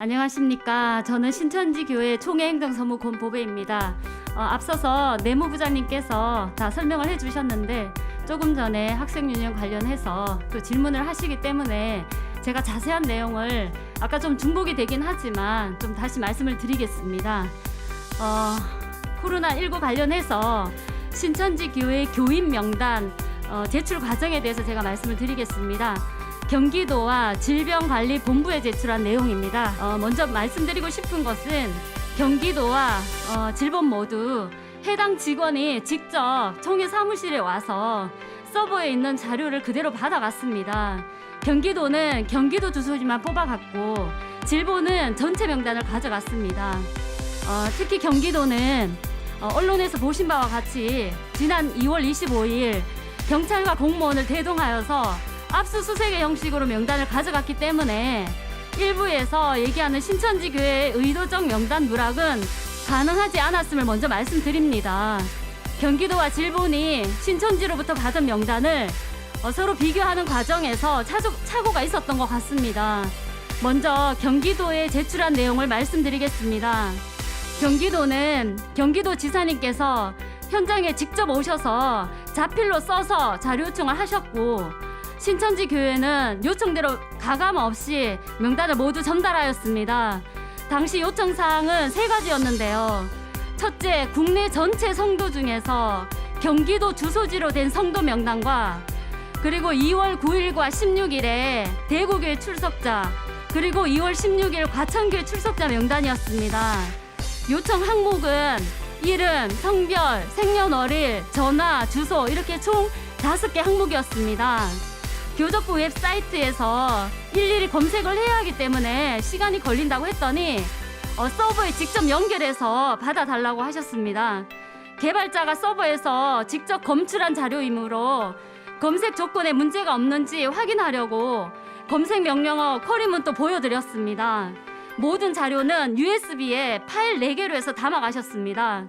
안녕하십니까. 저는 신천지 교회 총회행정서무 권보배입니다. 어, 앞서서 내무부장님께서 다 설명을 해주셨는데 조금 전에 학생유니언 관련해서 또 질문을 하시기 때문에 제가 자세한 내용을 아까 좀 중복이 되긴 하지만 좀 다시 말씀을 드리겠습니다. 어, 코로나19 관련해서 신천지 교회 교인 명단 어, 제출 과정에 대해서 제가 말씀을 드리겠습니다. 경기도와 질병관리본부에 제출한 내용입니다. 어, 먼저 말씀드리고 싶은 것은 경기도와 어, 질본 모두 해당 직원이 직접 총회 사무실에 와서 서버에 있는 자료를 그대로 받아갔습니다. 경기도는 경기도 주소지만 뽑아갔고 질본은 전체 명단을 가져갔습니다. 어, 특히 경기도는 어, 언론에서 보신 바와 같이 지난 2월 25일 경찰과 공무원을 대동하여서 압수수색의 형식으로 명단을 가져갔기 때문에 일부에서 얘기하는 신천지 교회의 의도적 명단 누락은 가능하지 않았음을 먼저 말씀드립니다. 경기도와 질본이 신천지로부터 받은 명단을 어, 서로 비교하는 과정에서 차조, 착오가 있었던 것 같습니다. 먼저 경기도에 제출한 내용을 말씀드리겠습니다. 경기도는 경기도 지사님께서 현장에 직접 오셔서 자필로 써서 자료 요청을 하셨고 신천지 교회는 요청대로 가감 없이 명단을 모두 전달하였습니다. 당시 요청 사항은 세 가지였는데요. 첫째, 국내 전체 성도 중에서 경기도 주소지로 된 성도 명단과 그리고 2월 9일과 16일에 대구교회 출석자 그리고 2월 16일 과천교회 출석자 명단이었습니다. 요청 항목은 이름, 성별, 생년월일, 전화, 주소 이렇게 총 다섯 개 항목이었습니다. 교적부 웹사이트에서 일일이 검색을 해야 하기 때문에 시간이 걸린다고 했더니 어, 서버에 직접 연결해서 받아달라고 하셨습니다. 개발자가 서버에서 직접 검출한 자료이므로 검색 조건에 문제가 없는지 확인하려고 검색 명령어 쿼리문 또 보여드렸습니다. 모든 자료는 USB에 파일 4개로 해서 담아가셨습니다.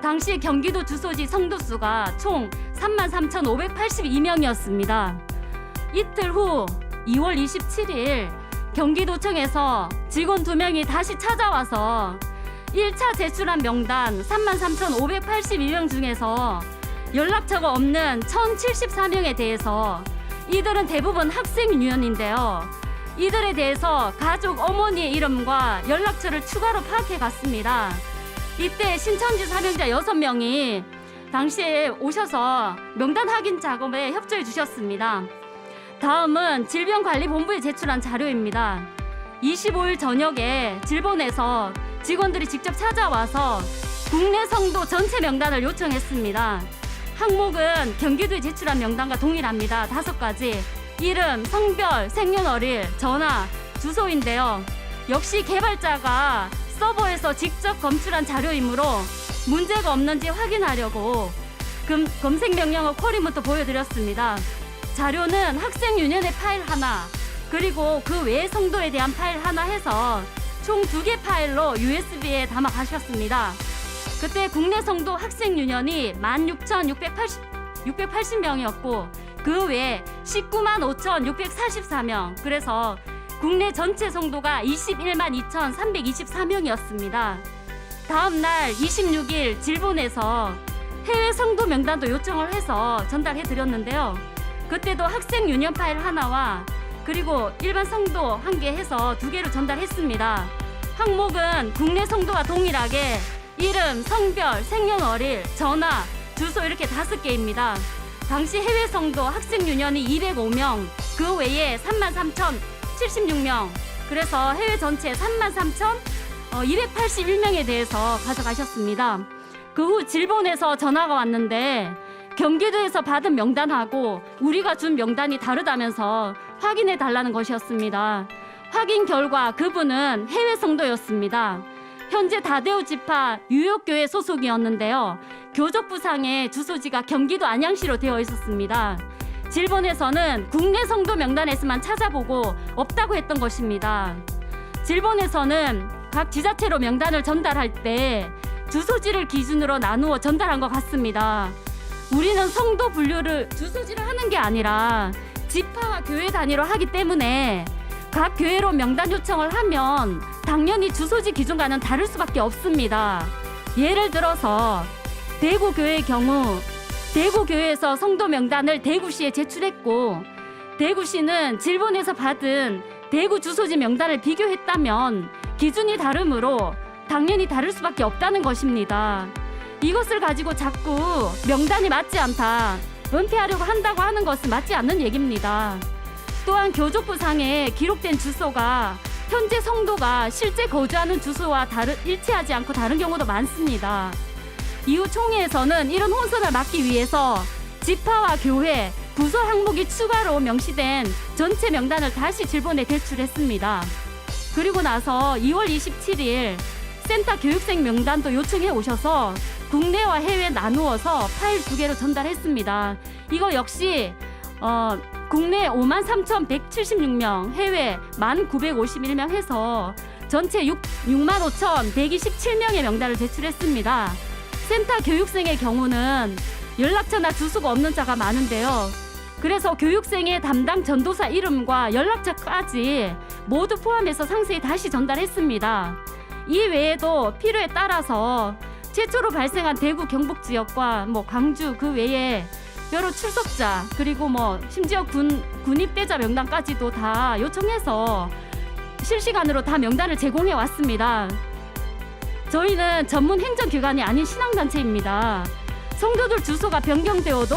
당시 경기도 주소지 성도 수가 총 33,582명이었습니다. 이틀 후 2월 27일 경기도청에서 직원 두 명이 다시 찾아와서 1차 제출한 명단 33,582명 중에서 연락처가 없는 1,074명에 대해서 이들은 대부분 학생 유년인데요. 이들에 대해서 가족 어머니의 이름과 연락처를 추가로 파악해 갔습니다. 이때 신천지 사명자 6명이 당시에 오셔서 명단 확인 작업에 협조해 주셨습니다. 다음은 질병관리본부에 제출한 자료입니다. 25일 저녁에 질본에서 직원들이 직접 찾아와서 국내 성도 전체 명단을 요청했습니다. 항목은 경기도에 제출한 명단과 동일합니다. 다섯 가지. 이름, 성별, 생년월일, 전화, 주소인데요. 역시 개발자가 서버에서 직접 검출한 자료이므로 문제가 없는지 확인하려고 금, 검색 명령어 쿼리부터 보여드렸습니다. 자료는 학생 유년의 파일 하나, 그리고 그 외의 성도에 대한 파일 하나 해서 총 두 개 파일로 USB에 담아 가셨습니다. 그때 국내 성도 학생 유년이 16,680 680명이었고 그 외에 19만 5,644명. 그래서 국내 전체 성도가 21만 2,324명이었습니다. 다음 날 26일 질본에서 해외 성도 명단도 요청을 해서 전달해 드렸는데요. 그때도 학생 유년 파일 하나와 그리고 일반 성도 한 개 해서 두 개로 전달했습니다. 항목은 국내 성도와 동일하게 이름, 성별, 생년월일, 전화, 주소 이렇게 다섯 개입니다. 당시 해외 성도 학생 유년이 205명, 그 외에 33,076명. 그래서 해외 전체 33,281명에 대해서 가져가셨습니다. 그 후 질본에서 전화가 왔는데 경기도에서 받은 명단하고 우리가 준 명단이 다르다면서 확인해 달라는 것이었습니다. 확인 결과 그분은 해외 성도였습니다. 현재 다대우 지파 유역교회 소속이었는데요. 교적부상의 주소지가 경기도 안양시로 되어 있었습니다. 질본에서는 국내 성도 명단에서만 찾아보고 없다고 했던 것입니다. 질본에서는 각 지자체로 명단을 전달할 때 주소지를 기준으로 나누어 전달한 것 같습니다. 우리는 성도 분류를 주소지를 하는 게 아니라 지파와 교회 단위로 하기 때문에 각 교회로 명단 요청을 하면 당연히 주소지 기준과는 다를 수밖에 없습니다. 예를 들어서 대구 교회의 경우 대구 교회에서 성도 명단을 대구시에 제출했고 대구시는 질본에서 받은 대구 주소지 명단을 비교했다면 기준이 다르므로 당연히 다를 수밖에 없다는 것입니다. 이것을 가지고 자꾸 명단이 맞지 않다. 은폐하려고 한다고 하는 것은 맞지 않는 얘기입니다. 또한 교족부 상에 기록된 주소가 현재 성도가 실제 거주하는 주소와 다르, 일치하지 않고 다른 경우도 많습니다. 이후 총회에서는 이런 혼선을 막기 위해서 지파와 교회, 부서 항목이 추가로 명시된 전체 명단을 다시 질본에 제출했습니다. 그리고 나서 2월 27일 센터 교육생 명단도 요청해 오셔서 국내와 해외 나누어서 파일 두 개로 전달했습니다. 이거 역시 어, 국내 5만 3,176명, 해외 1만 951명 해서 전체 6, 6만 5,127명의 명단을 제출했습니다. 센터 교육생의 경우는 연락처나 주소가 없는 자가 많은데요. 그래서 교육생의 담당 전도사 이름과 연락처까지 모두 포함해서 상세히 다시 전달했습니다. 이 외에도 필요에 따라서 최초로 발생한 대구 경북 지역과 뭐 광주 그 외에 여러 출석자 그리고 뭐 심지어 군 군입대자 명단까지도 다 요청해서 실시간으로 다 명단을 제공해 왔습니다. 저희는 전문 행정기관이 아닌 신앙단체입니다. 성도들 주소가 변경되어도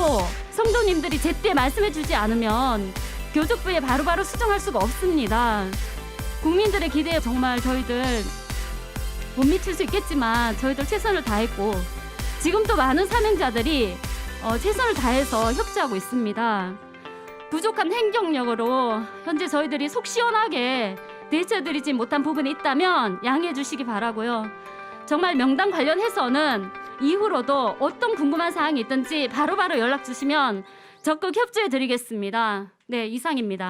성도님들이 제때 말씀해주지 않으면 교족부에 바로바로 수정할 수가 없습니다. 국민들의 기대에 정말 저희들 못 미칠 수 있겠지만 저희들 최선을 다했고 지금도 많은 사명자들이 어, 최선을 다해서 협조하고 있습니다. 부족한 행정력으로 현재 저희들이 속 시원하게 대처드리지 못한 부분이 있다면 양해해 주시기 바라고요. 정말 명단 관련해서는 이후로도 어떤 궁금한 사항이 있든지 바로바로 연락 주시면 적극 협조해 드리겠습니다. 네, 이상입니다.